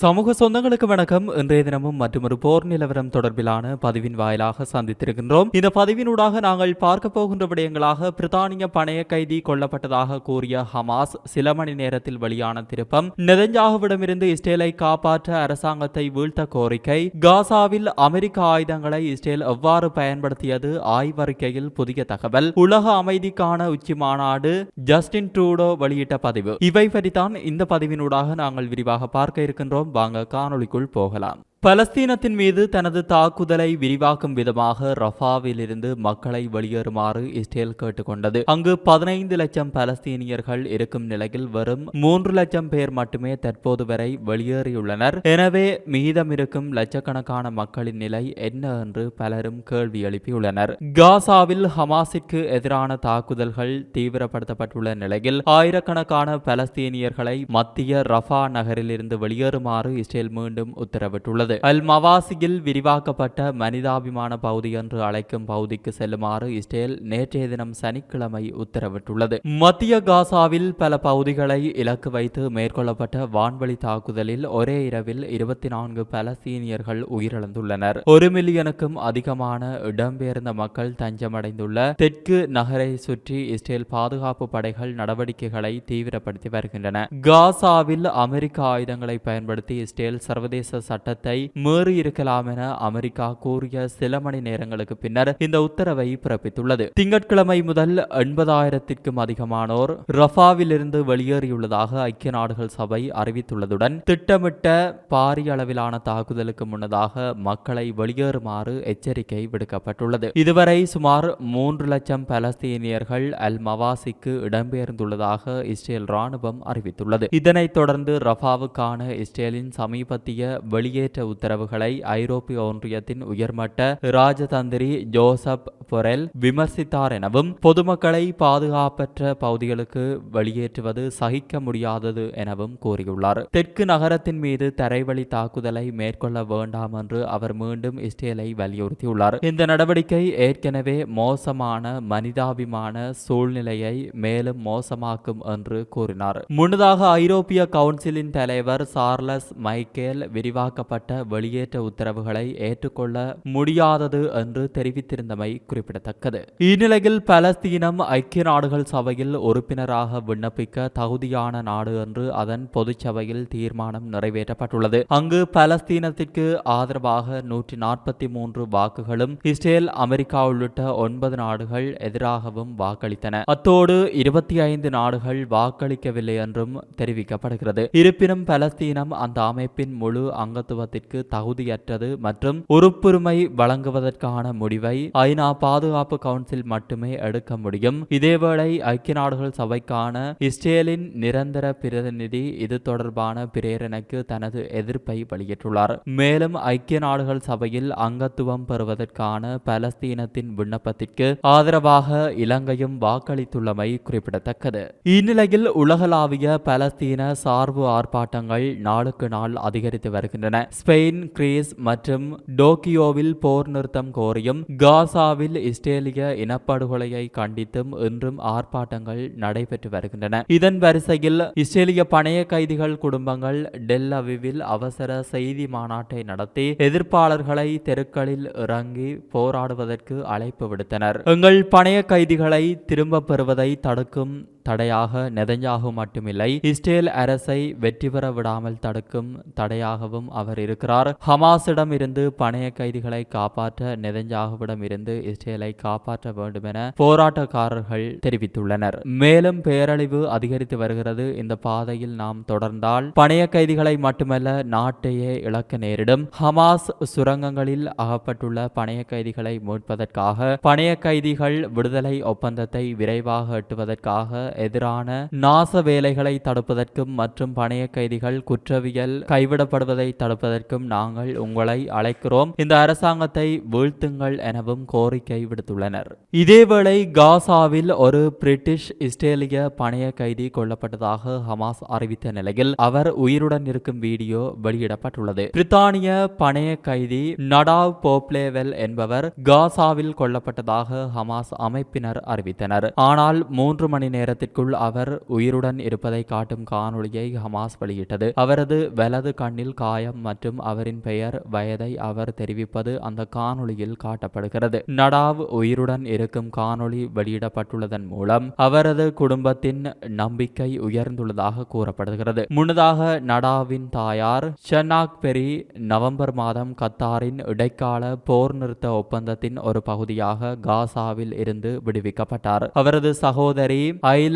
சமூக சொந்தங்களுக்கு வணக்கம். இன்றைய தினமும் மற்றொரு போர் நிலவரம் தொடர்பிலான பதிவின் வாயிலாக சந்தித்திருக்கின்றோம். இந்த பதிவினூடாக நாங்கள் பார்க்க போகின்ற விடயங்களாக பிரித்தானிய பணைய கைதி கொல்லப்பட்டதாக கூறிய ஹமாஸ் சில மணி நேரத்தில் வெளியான திருப்பம் நெதஞ்சாகுவிடமிருந்து இஸ்ரேலை காப்பாற்ற அரசாங்கத்தை வீழ்த்த கோரிக்கை காசாவில் அமெரிக்க ஆயுதங்களை இஸ்ரேல் எவ்வாறு பயன்படுத்தியது ஆய்வறிக்கையில் புதிய தகவல் உலக அமைதிக்கான உச்சி மாநாடு ஜஸ்டின் ட்ரூடோ வெளியிட்ட பதிவு. இவை பற்றித்தான் இந்த பதிவினூடாக நாங்கள் விரிவாக பார்க்க இருக்கின்றோம். வாங்க காணொளிக்குள் போகலாம். பலஸ்தீனத்தின் மீது தனது தாக்குதலை விரிவாக்கும் விதமாக ரஃபாவில் இருந்து மக்களை வெளியேறுமாறு இஸ்ரேல் கேட்டுக்கொண்டது. அங்கு பதினைந்து லட்சம் பலஸ்தீனியர்கள் இருக்கும் நிலையில் வெறும் மூன்று லட்சம் பேர் மட்டுமே தற்போது வரை வெளியேறியுள்ளனர். எனவே மீதம் இருக்கும் லட்சக்கணக்கான மக்களின் நிலை என்ன என்று பலரும் கேள்வி எழுப்பியுள்ளனர். காசாவில் ஹமாஸிற்கு எதிரான தாக்குதல்கள் தீவிரப்படுத்தப்பட்டுள்ள நிலையில் ஆயிரக்கணக்கான பலஸ்தீனியர்களை மத்திய ரஃபா நகரிலிருந்து வெளியேறுமாறு இஸ்ரேல் மீண்டும் உத்தரவிட்டுள்ளது. அல் மவாசியில் விரிவாக்கப்பட்ட மனிதாபிமான பகுதி என்று அழைக்கும் பகுதிக்கு செல்லுமாறு இஸ்ரேல் நேற்றைய தினம் சனிக்கிழமை உத்தரவிட்டுள்ளது. மத்திய காசாவில் பல பகுதிகளை இலக்கு வைத்து மேற்கொள்ளப்பட்ட வான்வழி தாக்குதலில் ஒரே இரவில் இருபத்தி நான்கு பலஸ்தீனியர்கள் உயிரிழந்துள்ளனர். ஒரு மில்லியனுக்கும் அதிகமான இடம்பெயர்ந்த மக்கள் தஞ்சமடைந்துள்ள தெற்கு நகரை சுற்றி இஸ்ரேல் பாதுகாப்பு படைகள் நடவடிக்கைகளை தீவிரப்படுத்தி வருகின்றன. காசாவில் அமெரிக்க ஆயுதங்களை பயன்படுத்தி இஸ்ரேல் சர்வதேச சட்டத்தை மீறி இருக்கலாம் என அமெரிக்கா கூறிய சில மணி நேரங்களுக்கு பின்னர் இந்த உத்தரவை பிறப்பித்துள்ளது. திங்கட்கிழமை முதல் எண்பதாயிரத்திற்கும் அதிகமானோர் ரஃபாவிலிருந்து வெளியேறியுள்ளதாக ஐக்கிய நாடுகள் சபை அறிவித்துள்ளதுடன் திட்டமிட்ட பாரிய அளவிலான தாக்குதலுக்கு முன்னதாக மக்களை வெளியேறுமாறு எச்சரிக்கை விடுக்கப்பட்டுள்ளது. இதுவரை சுமார் மூன்று லட்சம் பலஸ்தீனியர்கள் அல் மவாசிக்கு இடம்பெயர்ந்துள்ளதாக இஸ்ரேல் ராணுவம் அறிவித்துள்ளது. இதனைத் தொடர்ந்து ரஃபாவுக்கான இஸ்ரேலின் சமீபத்திய வெளியேற்ற உத்தரவுகளை ஐரோப்பிய ஒன்றியத்தின் உயர்மட்ட ராஜதந்திரி ஜோசப் பொரெல் விமர்சித்தார் எனவும் பொதுமக்களை பாதுகாப்பற்ற பகுதிகளுக்கு வெளியேற்றுவது சகிக்க முடியாதது எனவும் கூறியுள்ளார். தெற்கு நகரத்தின் மீது தரைவழி தாக்குதலை மேற்கொள்ள வேண்டாம் என்று அவர் மீண்டும் இஸ்ரேலை வலியுறுத்தியுள்ளார். இந்த நடவடிக்கை ஏற்கனவே மோசமான மனிதாபிமான சூழ்நிலையை மேலும் மோசமாக்கும் என்று கூறினார். முன்னதாக ஐரோப்பிய கவுன்சிலின் தலைவர் சார்லஸ் மைக்கேல் விரிவாக்கப்பட்ட வெளியேற்ற உத்தரவுகளை ஏற்றுக்கொள்ள முடியாதது என்று தெரிவித்திருந்தமை குறிப்பிடத்தக்கது. இந்நிலையில் பலஸ்தீனம் ஐக்கிய நாடுகள் சபையில் உறுப்பினராக விண்ணப்பிக்க தகுதியான நாடு என்று அதன் பொதுச்சபையில் தீர்மானம் நிறைவேற்றப்பட்டுள்ளது அங்கு பலஸ்தீனத்திற்கு ஆதரவாக நூற்றி நாற்பத்தி மூன்று வாக்குகளும் இஸ்ரேல் அமெரிக்கா உள்ளிட்ட ஒன்பது நாடுகள் எதிராகவும் வாக்களித்தன அத்தோடு இருபத்தி ஐந்து நாடுகள் வாக்களிக்கவில்லை என்றும் தெரிவிக்கப்படுகிறது இருப்பினும் பலஸ்தீனம் அந்த அமைப்பின் முழு அங்கத்துவத்திற்கு தகுதியற்றது மற்றும் உறுப்புரிமை வழங்குவதற்கான முடிவை ஐநா பாதுகாப்பு கவுன்சில் மட்டுமே எடுக்க முடியும். இதேவேளை ஐக்கிய நாடுகள் சபைக்கான இஸ்ரேலின் நிரந்தர பிரதிநிதி இது தொடர்பான பிரேரணைக்கு தனது எதிர்ப்பை வெளியிட்டுள்ளார். மேலும் ஐக்கிய நாடுகள் சபையில் அங்கத்துவம் பெறுவதற்கான பலஸ்தீனத்தின் விண்ணப்பத்திற்கு ஆதரவாக இலங்கையும் வாக்களித்துள்ளமை குறிப்பிடத்தக்கது. இந்நிலையில் உலகளாவிய பலஸ்தீன சார்பு ஆர்ப்பாட்டங்கள் நாளுக்கு நாள் அதிகரித்து வருகின்றன. ஸ்பெயின் கிரீஸ் மற்றும் டோக்கியோவில் போர் நிறுத்தம் கோரியும் காசாவில் இஸ்ரேலிய இனப்படுகொலையை கண்டித்தும் இன்றும் ஆர்ப்பாட்டங்கள் நடைபெற்று வருகின்றன. இதன் வரிசையில் இஸ்ரேலிய பணைய கைதிகள் குடும்பங்கள் டெல் அவிவில் அவசர செய்தி மாநாட்டை நடத்தி எதிர்ப்பாளர்களை தெருக்களில் இறங்கி போராடுவதற்கு அழைப்பு விடுத்தனர். எங்கள் பணைய கைதிகளை திரும்ப பெறுவதை தடுக்கும் தடையாக நெதஞ்சாகு மட்டுமில்லை இஸ்ரேல் அரசை வெற்றி பெற விடாமல் தடுக்கும் தடையாகவும் அவர் இருக்கிறார். ஹமாஸிடம் இருந்து பணைய கைதிகளை காப்பாற்ற நெதஞ்சாகுவிடம் இருந்து இஸ்ரேலை காப்பாற்ற வேண்டும் என போராட்டக்காரர்கள் தெரிவித்துள்ளனர். மேலும் பேரழிவு அதிகரித்து வருகிறது. இந்த பாதையில் நாம் தொடர்ந்தால் பணைய கைதிகளை மட்டுமல்ல நாட்டையே இழக்க நேரிடும். ஹமாஸ் சுரங்கங்களில் அகப்பட்டுள்ள பணைய கைதிகளை மீட்பதற்காக பணைய கைதிகள் விடுதலை ஒப்பந்தத்தை விரைவாக எட்டுவதற்காக எதிரான நாச வேலைகளை தடுப்பதற்கும் மற்றும் பணைய கைதிகள் குற்றவியல் கைவிடப்படுவதை தடுப்பதற்கும் நாங்கள் உங்களை அழைக்கிறோம். இந்த அரசாங்கத்தை வீழ்த்துங்கள் எனவும் கோரிக்கை விடுத்துள்ளனர். இதேவேளை காசாவில் ஒரு பிரிட்டிஷ் இஸ்ரேலிய பணைய கைதி கொல்லப்பட்டதாக ஹமாஸ் அறிவித்த நிலையில் அவர் உயிருடன் இருக்கும் வீடியோ வெளியிடப்பட்டுள்ளது. பிரித்தானிய பணைய கைதி நடாவ் போப்ளேவெல் என்பவர் காசாவில் கொல்லப்பட்டதாக ஹமாஸ் அமைப்பினர் அறிவித்தனர். ஆனால் மூன்று மணி நேரத்தில் நேரத்திற்குள் அவர் உயிருடன் இருப்பதை காட்டும் காணொளியை ஹமாஸ் வெளியிட்டது. அவரது வலது கண்ணில் காயம் மற்றும் அவரின் பெயர் வயதை அவர் தெரிவிப்பது அந்த காணொளியில் காட்டப்படுகிறது. நடாவ் உயிருடன் இருக்கும் காணொளி வெளியிடப்பட்டுள்ளதன் மூலம் அவரது குடும்பத்தின் நம்பிக்கை உயர்ந்துள்ளதாக கூறப்படுகிறது. முன்னதாக நடாவின் தாயார் ஷனாக் பெரி நவம்பர் மாதம் கத்தாரின் இடைக்கால போர் நிறுத்த ஒப்பந்தத்தின் ஒரு பகுதியாக காசாவில் இருந்து விடுவிக்கப்பட்டார். அவரது சகோதரி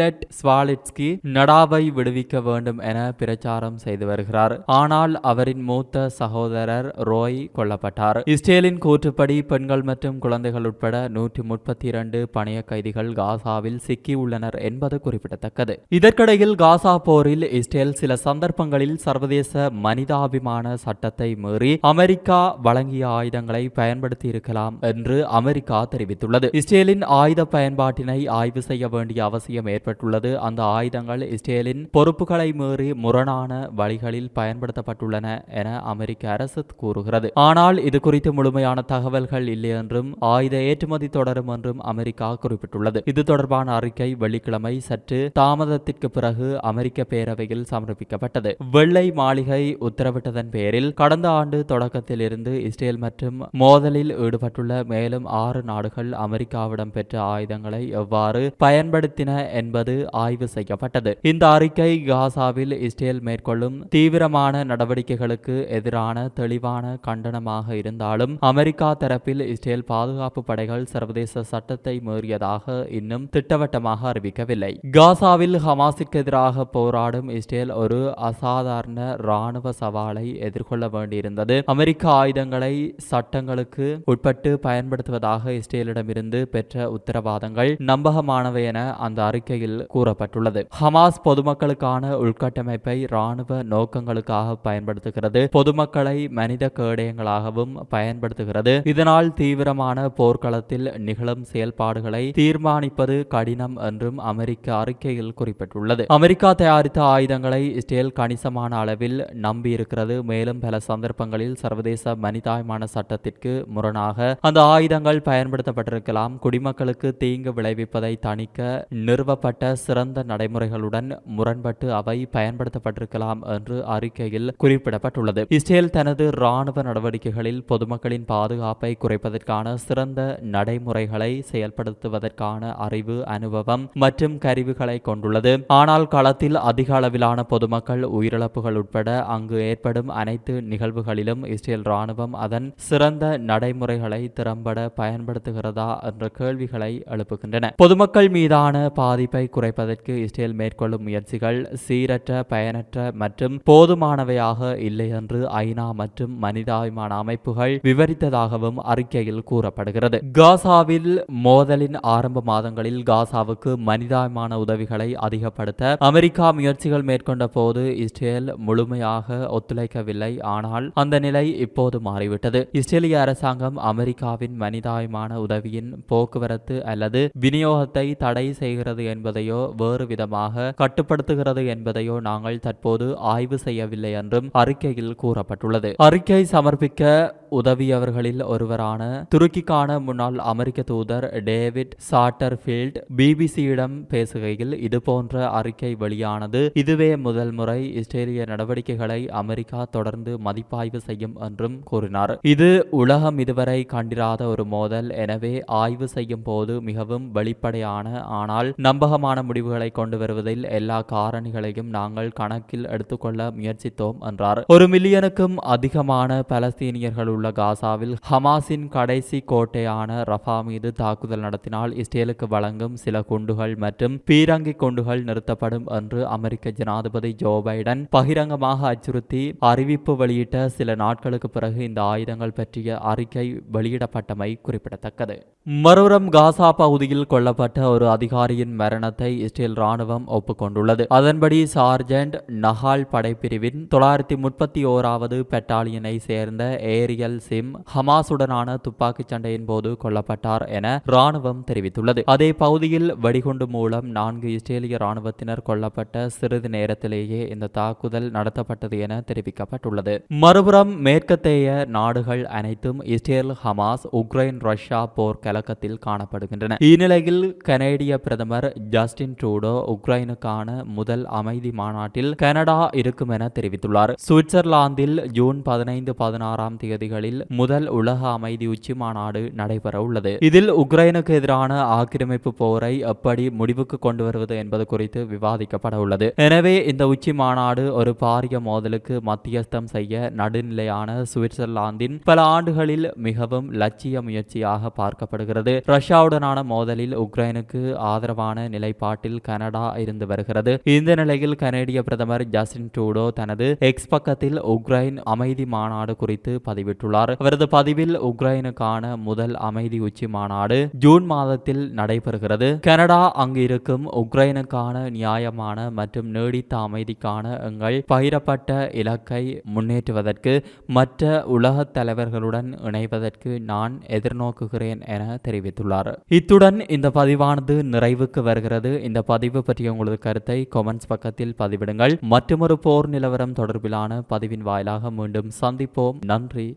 ஐலட் ஸ்வாலிட்ஸ்கி நடாவை விடுவிக்க வேண்டும் என பிரச்சாரம் செய்து வருகிறார். ஆனால் அவரின் மூத்த சகோதரர் ரோய் கொல்லப்பட்டார். இஸ்ரேலின் கூற்றுப்படி பெண்கள் மற்றும் குழந்தைகள் உட்பட நூற்றி முப்பத்தி இரண்டு பணைய கைதிகள் காசாவில் சிக்கியுள்ளனர் என்பது குறிப்பிடத்தக்கது. இதற்கிடையில் காசா போரில் இஸ்ரேல் சில சந்தர்ப்பங்களில் சர்வதேச மனிதாபிமான சட்டத்தை மீறி அமெரிக்கா வழங்கிய ஆயுதங்களை பயன்படுத்தி இருக்கலாம் என்று அமெரிக்கா தெரிவித்துள்ளது. இஸ்ரேலின் ஆயுத பயன்பாட்டினை ஆய்வு செய்ய வேண்டிய அவசியம் ஏற்பட்டுள்ளது அந்த ஆயுதங்கள் இஸ்ரேலின் பொறுப்புகளை மீறி முரணான வழிகளில் பயன்படுத்தப்பட்டுள்ளன என அமெரிக்க அரசு கூறுகிறது. ஆனால் இது குறித்து முழுமையான தகவல்கள் இல்லை என்றும் ஆயுத ஏற்றுமதி தொடரும் என்றும் அமெரிக்கா குறிப்பிட்டுள்ளது. இது தொடர்பான அறிக்கை வெள்ளிக்கிழமை சற்று தாமதத்திற்கு பிறகு அமெரிக்க பேரவையில் சமர்ப்பிக்கப்பட்டது. வெள்ளை மாளிகை உத்தரவிட்டதன் பேரில் கடந்த ஆண்டு தொடக்கத்தில் இருந்து இஸ்ரேல் மற்றும் மோதலில் ஈடுபட்டுள்ள மேலும் ஆறு நாடுகள் அமெரிக்காவிடம் பெற்ற ஆயுதங்களை எவ்வாறு பயன்படுத்தின என் என்பது ஆய்வு செய்யப்பட்டது. இந்த அறிக்கை காசாவில் இஸ்ரேல் மேற்கொள்ளும் தீவிரமான நடவடிக்கைகளுக்கு எதிரான தெளிவான கண்டனமாக இருந்தாலும் அமெரிக்கா தரப்பில் இஸ்ரேல் பாதுகாப்பு படைகள் சர்வதேச சட்டத்தை மீறியதாக இன்னும் திட்டவட்டமாக அறிவிக்கவில்லை. காசாவில் ஹமாஸுக்கு எதிராக போராடும் இஸ்ரேல் ஒரு அசாதாரண ராணுவ சவாலை எதிர்கொள்ள வேண்டியிருந்தது. அமெரிக்க ஆயுதங்களை சட்டங்களுக்கு உட்பட்டு பயன்படுத்துவதாக இஸ்ரேலிடமிருந்து பெற்ற உத்தரவாதங்கள் நம்பகமானவை என அந்த அறிக்கை அறிக்கையில் கூறப்பட்டுள்ளது. ஹமாஸ் பொதுமக்களுக்கான உள்கட்டமைப்பை ராணுவ நோக்கங்களுக்காக பயன்படுத்துகிறது. பொதுமக்களை மனித கேடயங்களாகவும் பயன்படுத்துகிறது. இதனால் தீவிரமான போர்க்களத்தில் நிகழும் செயல்பாடுகளை தீர்மானிப்பது கடினம் என்றும் அமெரிக்க அறிக்கையில் குறிப்பிட்டுள்ளது. அமெரிக்கா தயாரித்த ஆயுதங்களை இஸ்ரேல் கணிசமான அளவில் நம்பியிருக்கிறது. மேலும் பல சந்தர்ப்பங்களில் சர்வதேச மனிதாயமான சட்டத்திற்கு முரணாக அந்த ஆயுதங்கள் பயன்படுத்தப்பட்டிருக்கலாம். குடிமக்களுக்கு தீங்கு விளைவிப்பதை தணிக்க நிறுவப்பட்ட சிறந்த நடைமுறைகளுடன் முரண்பட்டு அவை பயன்படுத்தப்பட்டிருக்கலாம் என்று அறிக்கையில் குறிப்பிடப்பட்டுள்ளது. இஸ்ரேல் தனது ராணுவ நடவடிக்கைகளில் பொதுமக்களின் பாதுகாப்பை குறைப்பதற்கான சிறந்த நடைமுறைகளை செயல்படுத்துவதற்கான அறிவு அனுபவம் மற்றும் கருவிகளை கொண்டுள்ளது. ஆனால் களத்தில் அதிக அளவிலான பொதுமக்கள் உயிரிழப்புகள் உட்பட அங்கு ஏற்படும் அனைத்து நிகழ்வுகளிலும் இஸ்ரேல் ராணுவம் அதன் சிறந்த நடைமுறைகளை திறம்பட பயன்படுத்துகிறதா என்ற கேள்விகளை எழுப்புகின்றன. பொதுமக்கள் மீதான பாதிப்பை குறைப்பதற்கு இஸ்ரேல் மேற்கொள்ளும் முயற்சிகள் சீரற்ற பயனற்ற மற்றும் போதுமானவையாக இல்லை என்று ஐநா மற்றும் மனிதாபிமான அமைப்புகள் விவரித்ததாகவும் அறிக்கையில் கூறப்படுகிறது. காசாவில் மோதலின் ஆரம்ப மாதங்களில் காசாவுக்கு மனிதாபிமான உதவிகளை அதிகப்படுத்த அமெரிக்கா முயற்சிகள் மேற்கொண்ட போது இஸ்ரேல் முழுமையாக ஒத்துழைக்கவில்லை. ஆனால் அந்த நிலை இப்போது மாறிவிட்டது. இஸ்ரேலிய அரசாங்கம் அமெரிக்காவின் மனிதாபிமான உதவியின் போக்குவரத்து அல்லது விநியோகத்தை தடை செய்கிறது என்பது என்பதையோ வேறு விதமாக கட்டுப்படுத்துகிறது என்பதையோ நாங்கள் தற்போது ஆய்வு செய்யவில்லை என்றும் அறிக்கையில் கூறப்பட்டுள்ளது. அறிக்கை சமர்ப்பிக்க உதவியவர்களில் ஒருவரான துருக்கிக்கான முன்னாள் அமெரிக்க தூதர் டேவிட் சாட்டர்ஃபீல்ட் பிபிசியிடம் பேசுகையில் இதுபோன்ற அறிக்கை வெளியானது இதுவே முதல் முறை இஸ்ரேலிய நடவடிக்கைகளை அமெரிக்கா தொடர்ந்து மதிப்பாய்வு செய்யும் என்றும் கூறினார். இது உலகம் இதுவரை கண்டிராத ஒரு மோதல். எனவே ஆய்வு செய்யும் போது மிகவும் வெளிப்படையான ஆனால் நம்பகமான முடிவுகளை கொண்டு வருவதில் எல்லா காரணிகளையும் நாங்கள் கணக்கில் எடுத்துக்கொள்ள முயற்சித்தோம் என்றார். ஒரு மில்லியனுக்கும் அதிகமான பலஸ்தீனியர்கள் உள்ள காசாவில் ஹமாஸின் கடைசி கோட்டையான ரஃபா மீது தாக்குதல் நடத்தினால் இஸ்ரேலுக்கு வழங்கும் சில குண்டுகள் மற்றும் பீரங்கி குண்டுகள் நிறுத்தப்படும் என்று அமெரிக்க ஜனாதிபதி ஜோ பைடன் பகிரங்கமாக அச்சுறுத்தி அறிவிப்பு வெளியிட்ட சில நாட்களுக்கு பிறகு இந்த ஆயுதங்கள் பற்றிய அறிக்கை வெளியிடப்பட்டமை குறிப்பிடத்தக்கது. மறுபுறம் காசா பகுதியில் கொல்லப்பட்ட ஒரு அதிகாரியின் மரணத்தை இஸ்ரேல் ராணுவம் ஒப்புக்கொண்டுள்ளது. அதன்படி சார்ஜென்ட் நஹால் படைப்பிரிவின் தொள்ளாயிரத்தி முப்பத்தி ஓராவது பெட்டாலியனை சேர்ந்த ஏரியல் மைக்கேல் சிம் ஹமாசுடனான துப்பாக்கிச் சண்டையின் போது கொல்லப்பட்டார் என ராணுவம் தெரிவித்துள்ளது. அதே பகுதியில் வெடிகுண்டு மூலம் நான்கு இஸ்ரேலிய ராணுவத்தினர் கொல்லப்பட்ட சிறிது நேரத்திலேயே இந்த தாக்குதல் நடத்தப்பட்டது என தெரிவிக்கப்பட்டுள்ளது. மறுபுறம் மேற்கத்தேய நாடுகள் அனைத்தும் இஸ்ரேல் ஹமாஸ் உக்ரைன் ரஷ்யா போர் கலக்கத்தில் காணப்படுகின்றன. இந்நிலையில் கனேடிய பிரதமர் ஜஸ்டின் ட்ரூடோ உக்ரைனுக்கான முதல் அமைதி மாநாட்டில் கனடா இருக்கும் என தெரிவித்துள்ளார். சுவிட்சர்லாந்தில் ஜூன் பதினைந்து பதினாறாம் தேதிகள் தேதிகளில் முதல் உலக அமைதி உச்சி மாநாடு நடைபெற உள்ளது. இதில் உக்ரைனுக்கு எதிரான ஆக்கிரமிப்பு போரை எப்படி முடிவுக்கு கொண்டு வருவது என்பது குறித்து விவாதிக்கப்பட உள்ளது. எனவே இந்த உச்சி மாநாடு ஒரு பாரிய மோதலுக்கு மத்தியஸ்தம் செய்ய நடுநிலையான சுவிட்சர்லாந்தின் பல ஆண்டுகளில் மிகவும் லட்சிய முயற்சியாக பார்க்கப்படுகிறது. ரஷ்யாவுடனான மோதலில் உக்ரைனுக்கு ஆதரவான நிலைப்பாட்டில் கனடா இருந்து வருகிறது. இந்த நிலையில் கனேடிய பிரதமர் ஜஸ்டின் ட்ரூடோ தனது எக்ஸ் பக்கத்தில் உக்ரைன் அமைதி மாநாடு குறித்து பதிவிட்டுள்ளார். அவரது பதிவில் உக்ரைனுக்கான முதல் அமைதி உச்சி மாநாடு ஜூன் மாதத்தில் நடைபெறுகிறது. கனடா அங்கு இருக்கும் உக்ரைனுக்கான நியாயமான மற்றும் நீடித்த அமைதிக்கான எங்கள் பகிரப்பட்ட இலக்கை முன்னேற்றுவதற்கு மற்ற உலக தலைவர்களுடன் இணைவதற்கு நான் எதிர்நோக்குகிறேன் என தெரிவித்துள்ளார். இத்துடன் இந்த பதிவானது நிறைவுக்கு வருகிறது. இந்த பதிவு பற்றிய உங்களது கருத்தை கொமெண்ட்ஸ் பக்கத்தில் பதிவிடுங்கள். மற்றொரு போர் நிலவரம் தொடர்பிலான பதிவின் வாயிலாக மீண்டும் சந்திப்போம். நன்றி